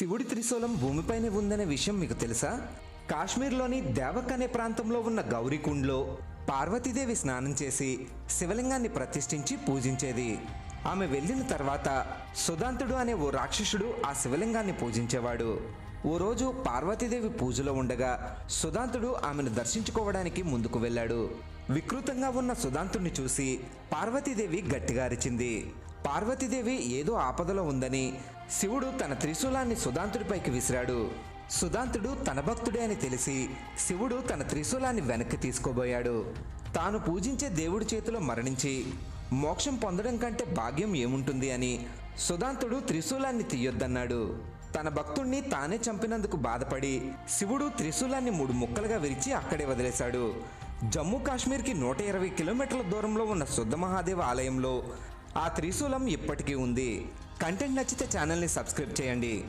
శివుడి త్రిశూలం భూమిపైనే ఉందనే విషయం మీకు తెలుసా? కాశ్మీర్లోని దేవక్ అనే ప్రాంతంలో ఉన్న గౌరీకుండ్లో పార్వతీదేవి స్నానం చేసి శివలింగాన్ని ప్రతిష్ఠించి పూజించేది. ఆమె వెళ్ళిన తర్వాత సుధాంతుడు అనే ఓ రాక్షసుడు ఆ శివలింగాన్ని పూజించేవాడు. ఓ రోజు పార్వతీదేవి పూజలో ఉండగా సుధాంతుడు ఆమెను దర్శించుకోవడానికి ముందుకు వెళ్ళాడు. వికృతంగా ఉన్న సుధాంతుడిని చూసి పార్వతీదేవి గట్టిగా అరిచింది. పార్వతీదేవి ఏదో ఆపదలో ఉందని శివుడు తన త్రిశూలాన్ని సుధాంతుడిపైకి విసిరాడు. సుధాంతుడు తన భక్తుడే అని తెలిసి శివుడు తన త్రిశూలాన్ని వెనక్కి తీసుకోబోయాడు. తాను పూజించే దేవుడి చేతిలో మరణించి మోక్షం పొందడం కంటే భాగ్యం ఏముంటుంది అని సుధాంతుడు త్రిశూలాన్ని తీయొద్దన్నాడు. తన భక్తుణ్ణి తానే చంపినందుకు బాధపడి శివుడు త్రిశూలాన్ని మూడు ముక్కలుగా విరిచి అక్కడే వదిలేశాడు. జమ్మూ కాశ్మీర్కి నూట ఇరవై కిలోమీటర్ల దూరంలో ఉన్న శుద్ధ మహాదేవ ఆలయంలో ఆ త్రిశూలం ఇప్పటికీ ఉంది. కంటెంట్ నచ్చితే ఛానల్ని సబ్స్క్రైబ్ చేయండి.